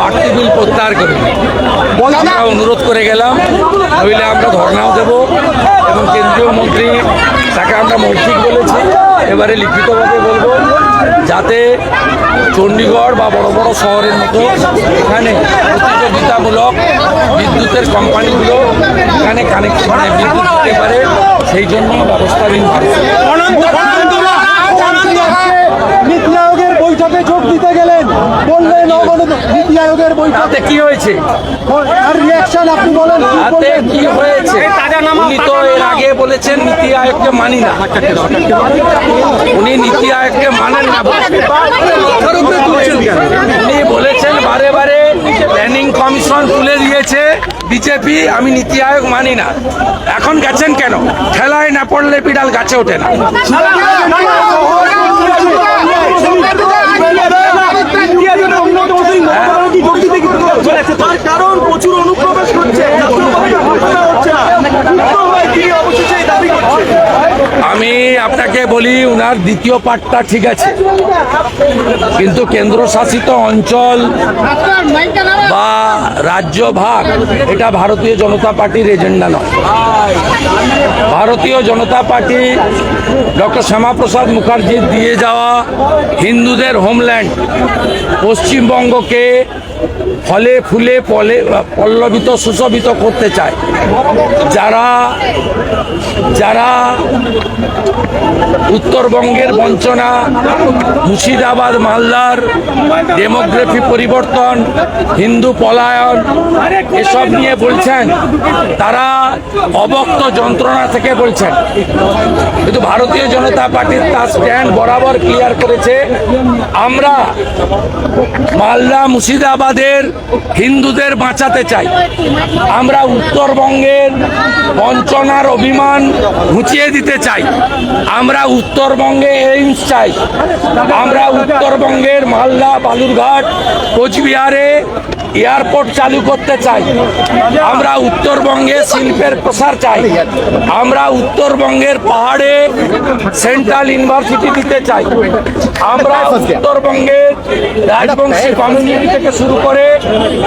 বাড়তি বিল প্রত্যাহার করবে আমরা অনুরোধ করে গেলাম নইলে আমরা ধর্নাও দেব এবং কেন্দ্রীয় মন্ত্রী তাকে আমরা মৌখিক বলেছি এবারে লিখিতভাবে বলব যাতে চণ্ডীগড় বা বড় বড় শহরের মতো এখানে প্রতিযোগিতামূলক বিদ্যুতের কোম্পানিগুলো এখানে কানেক্ট মানে বিদ্যুৎ দিতে পারে সেই জন্য ব্যবস্থা নিন বৈঠকে যোগ দিতে গেলেন বললেন নীতি আয়োগের বৈঠকে। কি হয়েছে? আর রিয়াকশন আপনি বলেন কি হয়েছে? উনি তো এর আগে বলেছেন নীতি আয়োগকে মানি না। উনি নীতি আয়োগকে মানেন না। উনি বলেছেন বারে বারে প্ল্যানিং কমিশন তুলে দিয়েছে বিজেপি আমি নীতি আয়োগ মানি না। এখন গেছেন কেন? ঠেলায় না পড়লে বিড়াল গাছে ওঠে না। তার কারণ প্রচুর অনুপ্রবেশ করছে আমি আপনাকে বলি উনার দ্বিতীয় পার্টটা ঠিক আছে। কিন্তু কেন্দ্রশাসিত অঞ্চল বা রাজ্য ভাগ, এটা ভারতীয় জনতা পার্টির এজেন্ডা নয়। ভারতীয় জনতা পার্টি ডক্টর শ্যামাপ্রসাদ মুখার্জির দিয়ে যাওয়া হিন্দুদের হোমল্যান্ড পশ্চিমবঙ্গকে ফলে ফুলে পলে, পল্লবিত, সুশোভিত করতে চায়। যারা যারা উত্তরবঙ্গের বঞ্চনা, মুর্শিদাবাদ, মালদার ডেমোগ্রাফি পরিবর্তন, হিন্দু পলায়ন এসব নিয়ে বলছেন, তারা অবক্ত যন্ত্রণা থেকে বলছেন। কিন্তু ভারতীয় জনতা পার্টির তার স্ট্যান্ড বরাবর ক্লিয়ার করেছে, আমরা মালদা মুর্শিদাবাদের হিন্দুদের বাঁচাতে চাই। আমরা উত্তরবঙ্গের বঞ্চনার অভিমান ঘুচিয়ে দিতে চাই। আমরা উত্তরবঙ্গে এইমস চাই। আমরা উত্তরবঙ্গের মালদা বালুরঘাট কোচবিহারে এয়ারপোর্ট চালু করতে চাই। আমরা উত্তরবঙ্গে শিল্পের প্রসার চাই। আমরা উত্তরবঙ্গের পাহাড়ে সেন্ট্রাল ইউনিভার্সিটি দিতে চাই। আমরা উত্তরবঙ্গের রাজবংশী কমিউনিটি থেকে শুরু করে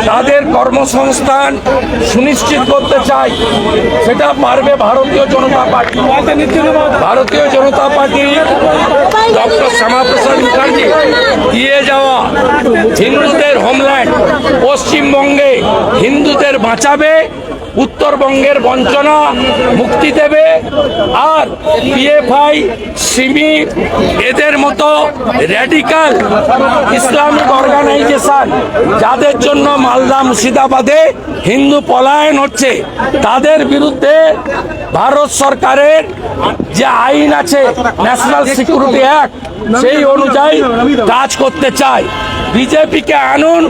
তাদের কর্মসংস্থান সুনিশ্চিত করতে চাই। সেটা পারবে Bharatiya Janata party. Bharatiya Janata party doctor Shyamaprasad Mukherjee দিয়ে যাওয়া। হিন্দুদের পশ্চিমবঙ্গে হিন্দুদের বাঁচাবে উত্তরবঙ্গের বঞ্চনা মুক্তি দেবে আর পিএফআই, সিমি, এদের মতো র্যাডিক্যাল ইসলামিক অর্গানাইজেশন যাদের জন্য মালদা মুর্শিদাবাদে হিন্দু পলায়ন হচ্ছে, তাদের বিরুদ্ধে ভারত সরকারের যে আইন আছে ন্যাশনাল সিকিউরিটি অ্যাক্ট সেই অনুযায়ী কাজ করতে চায়। বিজেপিকে আনুন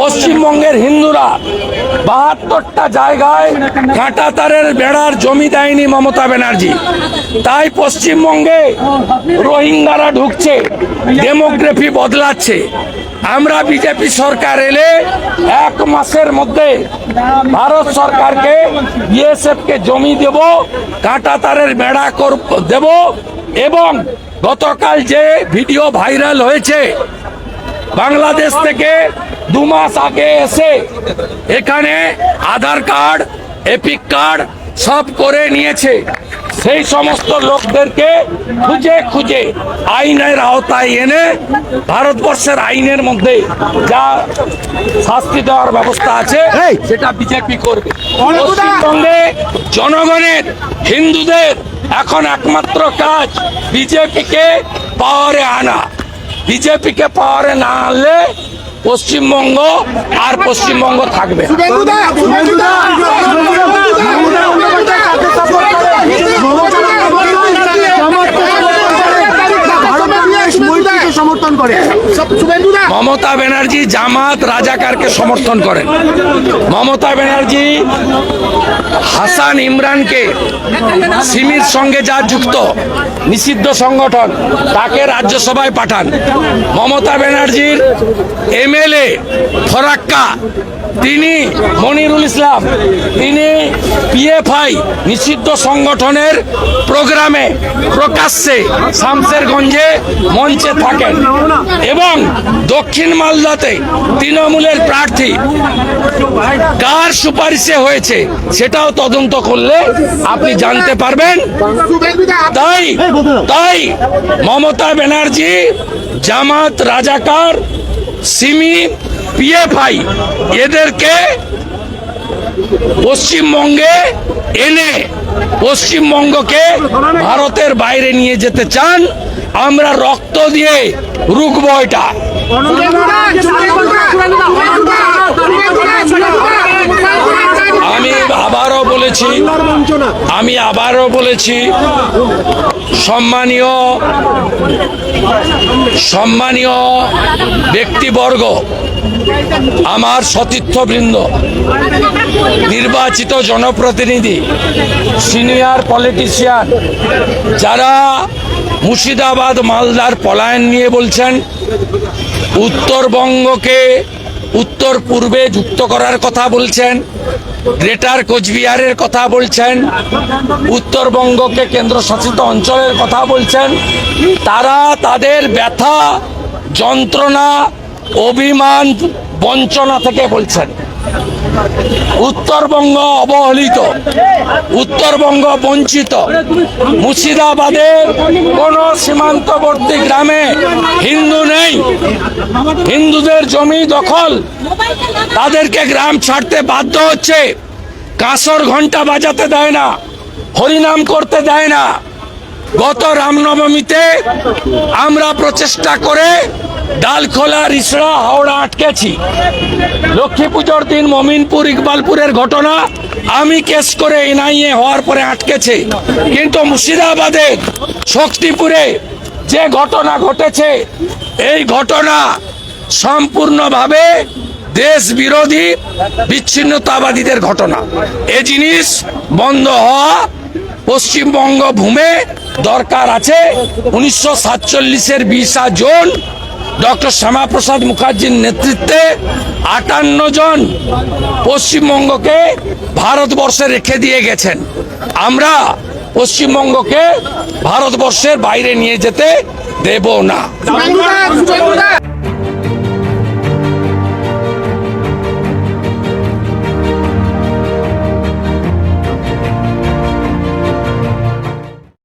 পশ্চিমবঙ্গের হিন্দুরা। বাহাত্তরটা জায়গায় কাঁটা তারের বেড়ার জমি দেয়নি মমতা ব্যানার্জি। তাই পশ্চিমবঙ্গে রোহিঙ্গারা ঢুকছে, ডেমোগ্রাফি বদলাচ্ছে। আমরা বিজেপি সরকার এলে এক মাসের মধ্যে ভারত সরকারকে বিএসএফ কে জমি দেব কাঁটা তারের বেড়া কর- দেব এবং গতকাল যে ভিডিও ভাইরাল হয়েছে, বাংলাদেশ থেকে দু মাস আগে এসে এখানে আধার কার্ড এপিক কার্ড সব করে নিয়েছে। সেই সমস্ত লোকদেরকে খুঁজে খুঁজে আইনের আওতায় এনে ভারতবর্ষের আইনের মধ্যে যা শাস্তি দেওয়ার ব্যবস্থা আছে সেটা বিজেপি করবে। পশ্চিমবঙ্গে জনগণের হিন্দুদের এখন একমাত্র কাজ বিজেপিকে পাওয়ারে আনা। বিজেপিকে পাওয়ারে না আনলে পশ্চিমবঙ্গ আর পশ্চিমবঙ্গ থাকবে না। সমর্থন করে। মমতা ব্যানার্জি জামাত রাজাকারকে সমর্থন করেন। মমতা ব্যানার্জি হাসান ইমরানকে সিমির সঙ্গে যা যুক্ত নিষিদ্ধ সংগঠন, তাকে রাজ্যসভায় পাঠান। মমতা ব্যানার্জির এমএলএ ফরাক্কা, তিনি মনিরুল ইসলাম, তিনি পিএফআই নিষিদ্ধ সংগঠনের প্রোগ্রামে প্রকাশ্যে শামসেরগঞ্জে মঞ্চে থাকেন। এবং দক্ষিণ মালদাতে তৃণমূলের প্রার্থী কার সুপারিশে হয়েছে সেটাও তদন্ত করলে আপনি জানতে পারবেন। তাই তাই মমতা ব্যানার্জি, জামাত রাজাকার, সিমি, পিএফআই এদেরকে পশ্চিমবঙ্গে এনে পশ্চিমবঙ্গকে ভারতের বাইরে নিয়ে যেতে চান, আমরা রক্ত দিয়ে রুখব এটা। আমি আবারও বলেছি, আমি আবারও বলেছি, সম্মানীয় সম্মানীয় ব্যক্তিবর্গ, আমার সতীর্থবৃন্দ, নির্বাচিত জনপ্রতিনিধি, সিনিয়র পলিটিশিয়ান, যারা মুর্শিদাবাদ মালদার পলায়ন নিয়ে বলছেন, উত্তরবঙ্গকে উত্তর পূর্বে যুক্ত করার কথা বলছেন, গ্রেটার কোচবিহারের কথা বলছেন, উত্তরবঙ্গকে কেন্দ্রশাসিত অঞ্চলের কথা বলছেন। তারা তাদের ব্যথা, যন্ত্রণা, অভিমান, বঞ্চনা থেকে বলছেন। উত্তরবঙ্গ অবহেলিত, উত্তরবঙ্গ বঞ্চিত। মুর্শিদাবাদের কোন সীমান্তবর্তী গ্রামে হিন্দু নেই। হিন্দুদের জমি দখল। তাদেরকে গ্রাম ছাড়তে বাধ্য হচ্ছে। কাঁসর ঘণ্টা বাজাতে দেয় না, হরিনাম করতে দেয় না। গত রামনবমীতে আমরা প্রচেষ্টা করে ডালখোলা রিসড়া, হাওড়া আটকেছি। লক্ষ্মী পুজোর দিন মমিনপুর, ইকবালপুরের ঘটনা, আমি কেস করে এনআইএ হওয়ার পরে আটকেছে। কিন্তু মুর্শিদাবাদের শক্তিপুরে যে ঘটনা ঘটেছে, এই ঘটনা সম্পূর্ণভাবে দেশ বিরোধী বিচ্ছিন্নতাবাদীদের ঘটনা। এ জিনিস বন্ধ হওয়া পশ্চিমবঙ্গ ভূমে দরকার আছে। উনিশশো সাতচল্লিশের বিশা জুন ডক্টর শ্যামাপ্রসাদ মুখার্জির নেতৃত্বে আটান্ন জন পশ্চিমবঙ্গকে ভারতবর্ষে রেখে দিয়ে গেছেন। আমরা পশ্চিমবঙ্গকে ভারতবর্ষের বাইরে নিয়ে যেতে দেব না।